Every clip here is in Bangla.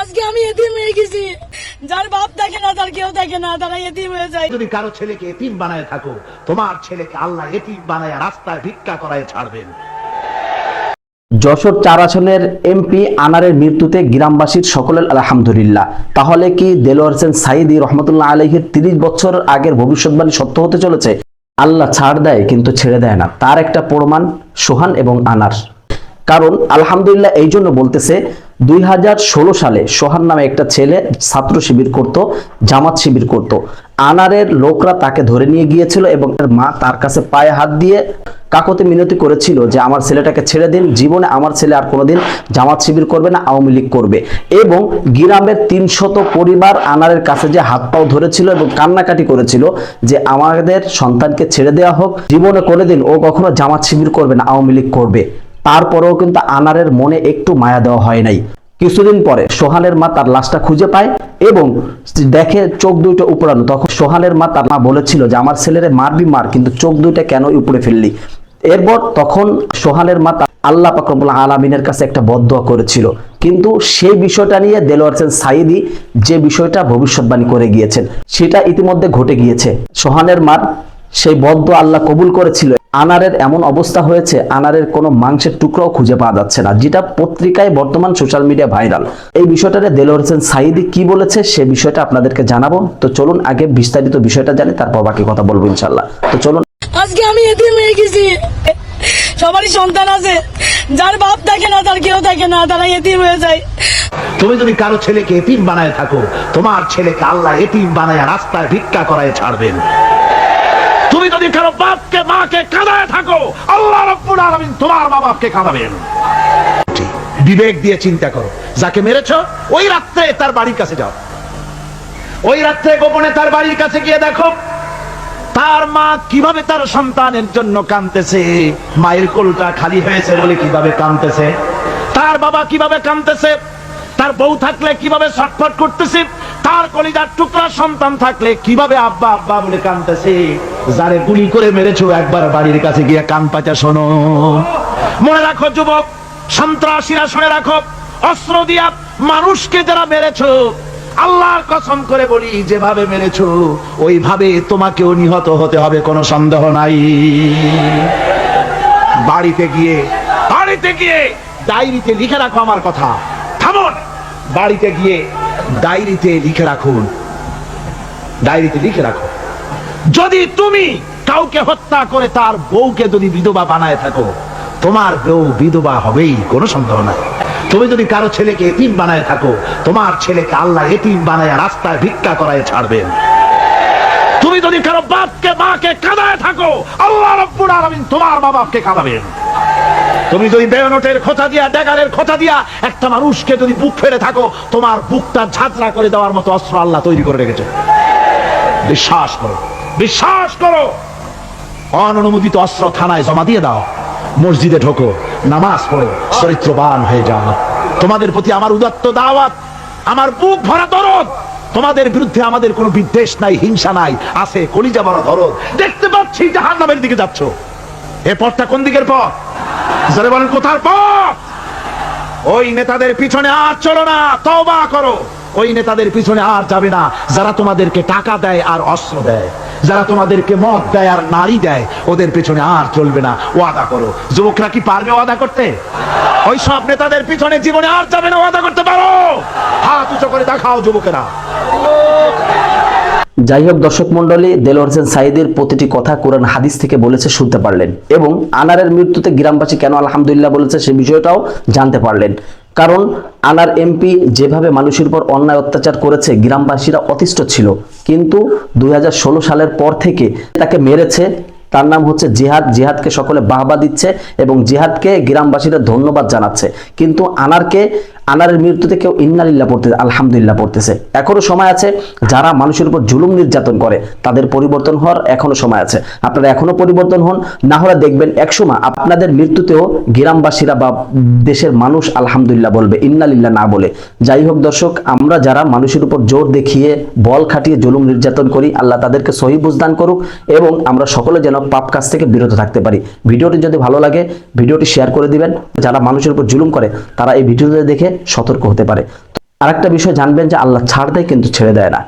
আজকে আমি এতিম হয়ে গেছি। যার বাপ দেখে না তার কেউ দেখে না তারা এতিম হয়ে যায়। যদি কারও ছেলেকে এতিম বানায় থাকো তোমার ছেলেকে আল্লাহ এতিম বানায় রাস্তায় ভিক্ষা করায় ছাড়বেন। যশোর চার আসনের এমপি আনারের মৃত্যুতে গ্রামবাসীর সকলের আলহামদুলিল্লাহ। তাহলে কি দেলোয়ার হোসেন সাইদি রহমতুল্লাহ আলহের তিরিশ বছর আগের ভবিষ্যৎবাণী সত্য হতে চলেছে? আল্লাহ ছাড় দেয় কিন্তু ছেড়ে দেয় না। তার একটা প্রমাণ সোহান এবং আনার। কারণ আলহামদুলিল্লাহ এই জন্য বলতেছে, দুই হাজার ষোলো সালে সোহান নামে একটা ছেলে ছাত্র শিবির করত, জামাত শিবির করত। আনারের লোকরা তাকে ধরে নিয়ে গিয়েছিল এবং তার মা তার কাছে পায়ে হাত দিয়ে কাকতে মিনতি করেছিল যে, আমার ছেলেটাকে ছেড়ে দিন, জীবনে আমার ছেলে আর কোনোদিন জামাত শিবির করবে না, আওয়ামী লীগ করবে। এবং গ্রামের তিনশত পরিবার আনারের কাছে যে হাত পাও ধরেছিল এবং কান্নাকাটি করেছিল যে, আমাদের সন্তানকে ছেড়ে দেওয়া হোক, জীবনে কোনোদিন ও কখনো জামাত শিবির করবে না, আওয়ামী লীগ করবে। তারপরেও কিন্তু আনারের মনে একটু মায়া দেওয়া হয় নাই। কিছুদিন পরে সোহানের মা তার লাশটা খুঁজে পায় এবং দেখে চোখ দুইটা উপড়ানো। তখন সোহানের মা তার মা বলেছিল যে, আমার ছেলেরে মারবি মার, কিন্তু চোখ দুইটা কেন উপড়ে ফেললি? এরপর তখন সোহানের মা আল্লাহ পাকরবুল্লাহ আলমিনের কাছে একটা বদয়া করেছিল। কিন্তু সেই বিষয়টা নিয়ে দেলোয়ার হোসেন সাইদি যে বিষয়টা ভবিষ্যৎবাণী করে গিয়েছেন, সেটা ইতিমধ্যে ঘটে গিয়েছে। সোহানের মার সেই বদ্ধ আল্লাহ কবুল করেছিল। আনারের এমন অবস্থা হয়েছে আনারের কোনো মাংসের টুকরাও খুঁজে পাওয়া যাচ্ছে না যেটা পত্রিকায় বর্তমান সোশ্যাল মিডিয়া ভাইরাল এই বিষয়টাতে দেলোয়ার হোসেন সাইদি কি বলেছে সে বিষয়টা আপনাদেরকে জানাব। তো চলুন আগে বিস্তারিত বিষয়টা জানি তারপর বাকি কথা বলব ইনশাল্লাহ তো চলুন। আজকে আমি এতিম হয়ে গেছি। সবারই সন্তান আছে। যার বাপ দেখে না তার কেউ দেখে না তারা এতিম হয়ে যায়। তুমি যদি কারও ছেলেকে এতিম বানায় থাকো তোমার ছেলেকে আল্লাহ এতিম বানায় রাস্তায় ভিক্ষা করায় ছাড়বেন। তুমি যদি কারও বাপকে, মাকে কাঁদায় থাকো, আল্লাহ রব্বুল আলামিন তোমার মা বাপকে কাঁদাবেন। বিবেক দিয়ে চিন্তা করো। যাকে মেরেছ, ওই রাত্রে তার বাড়ির কাছে যাও। ওই রাত্রে গোপনে তার বাড়ির কাছে গিয়ে দেখো, তার মা কীভাবে তার সন্তানের জন্য কাঁদতেছে, মায়ের কোলটা খালি হয়েছে বলে কীভাবে কাঁদতেছে, তার বাবা কীভাবে কাঁদতেছে, তার বউ থাকলে কীভাবে ছটফট করতেছে তার কলিজার টুকরা সন্তান থাকলে কীভাবে আব্বা আব্বা বলে কাঁদতেছে যারে গুলি করে মেরেছো, একবার বাড়ির কাছে গিয়ে কান পাচা শোনো। মনে রাখো যুবক, সন্ত্রাসীরা শুনে রাখো, অস্ত্র দিয়া মানুষকে যারা মেরেছো, আল্লাহর কসম করে বলি, যেভাবে মেরেছো, ওইভাবে তোমাকেও নিহত হতে হবে, কোনো সন্দেহ নাই। বাড়িতে গিয়ে বাড়িতে গিয়ে ডায়েরিতে লিখে রাখো আমার কথা। থামুন। বাড়িতে গিয়ে ডায়েরিতে লিখে রাখুন। ডায়েরিতে লিখে রাখো যদি তুমি কাউকে হত্যা করে তার বউকে যদি বিধবা বানায় থাকো, তোমার বউ বিধবা হবেই, কোনো সন্দেহ নাই। তুমি যদি কারও ছেলেকে এতিম বানায় থাকো, তোমার ছেলেকে আল্লাহ এতিম বানায় রাস্তায় ভিক্ষা করায় ছাড়বেন তুমি যদি কারও বাপকে, মাকে কাঁদায় থাকো, আল্লাহ রব্বুল আলামিন তোমার মা বাপকে কাঁদাবেন। তুমি যদি বেয়নটের খোঁচা দিয়া, ড্যাগারের খোঁচা দিয়া একটা মানুষকে যদি বুক ফেলে থাকো, তোমার বুকটা ঝাঁঝরা করে দেওয়ার মতো অস্ত্র আল্লাহ তৈরি করে রেখেছে। বিশ্বাস করো বিশ্বাস করো। অননুমোদিত অস্ত্র থানায় জমা দিয়ে দাও, মসজিদে ঢোকো, নামাজ পড়ো, চরিত্রবান হয়ে যাও। তোমাদের প্রতি আমার উদাত্ত দাওয়াত, আমার বুক ভরা দরদ, তোমাদের বিরুদ্ধে আমাদের কোনো বিদ্বেষ নাই, হিংসা নাই, আছে কলিজা বড় দরদ। দেখতে পাচ্ছি জাহান নামের দিকে যাচ্ছ। এ পথটা কোন দিকের পথ? জোরে বলেন কোথার পথ? ওই নেতাদের পিছনে আর চলো না, তওবা করো। ওই নেতাদের পিছনে আর যাবে না। যারা তোমাদেরকে টাকা দেয় আর অস্ত্র দেয়, যারা তোমাদেরকে মদ দেয় আর নারী দেয়, ওদের পিছনে আর চলবে না। ওয়াদা করো। যুবকরা কি পারবে ওয়াদা করতে? ওই সব নেতাদের পিছনে জীবনে আর যাবে না, ওয়াদা করতে পারো। হাত উঁচু করে দেখাও যুবকেরা। যাই হোক দর্শক মন্ডলী দেলোয়ার হোসেন সাইদের প্রতিটি কথা কোরআন হাদিস থেকে বলেছে, শুনতে পারলেন এবং আনারের মৃত্যুতে গ্রামবাসী কেন আলহামদুলিল্লাহ বলেছে সে বিষয়টাও জানতে পারলেন। কারণ আনার এমপি যেভাবে মানুষের উপর অন্যায় অত্যাচার করেছে, গ্রামবাসীরা অতিষ্ঠ ছিল। কিন্তু দুই হাজার ষোলো সালের পর থেকে তাকে মেরেছে তার নাম হচ্ছে জিহাদ। জিহাদকে সকলে বাহবা দিচ্ছে এবং জিহাদকে গ্রামবাসীরা ধন্যবাদ জানাচ্ছে। কিন্তু আনারকে, আনারের মৃত্যুতে কেউ ইন্নালিল্লাহ পড়তেছে, আলহামদুলিল্লাহ পড়তেছে। এখনও সময় আছে যারা মানুষের উপর জুলুম নির্যাতন করে, তাদের পরিবর্তন হওয়ার এখনও সময় আছে। আপনারা এখনও পরিবর্তন হন, না হলে দেখবেন একসময় আপনাদের মৃত্যুতেও গ্রামবাসীরা বা দেশের মানুষ আলহামদুলিল্লাহ বলবে, ইন্নালিল্লাহ না বলে। যাই হোক দর্শক, আমরা যারা মানুষের উপর জোর দেখিয়ে, বল খাটিয়ে জুলুম নির্যাতন করি, আল্লাহ তাদেরকে সহি বুঝদান করুক এবং আমরা সকলে যেন পাপ কাজ থেকে বিরত থাকতে পারি। ভিডিওটি যদি ভালো লাগে, ভিডিওটি শেয়ার করে দিবেন। যারা মানুষের উপর জুলুম করে, তারা এই ভিডিওটি দেখে সতর্ক হতে পারে। আরেকটা বিষয় জানবেন যে আল্লাহ ছাড় দেয় কিন্তু ছেড়ে দেয় না।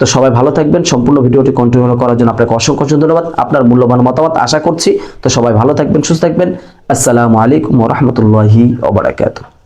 তো সবাই ভালো থাকবেন, সম্পূর্ণ ভিডিওটি কন্টিনিউ করার জন্য আপনাকে অসংখ্য অসংখ্য ধন্যবাদ। আপনার মূল্যবান মতামত আশা করছি। তো সবাই ভালো থাকবেন, সুস্থ থাকবেন। আসসালামু আলাইকুম রহমতুল্লাহি ওবরাকাতুহ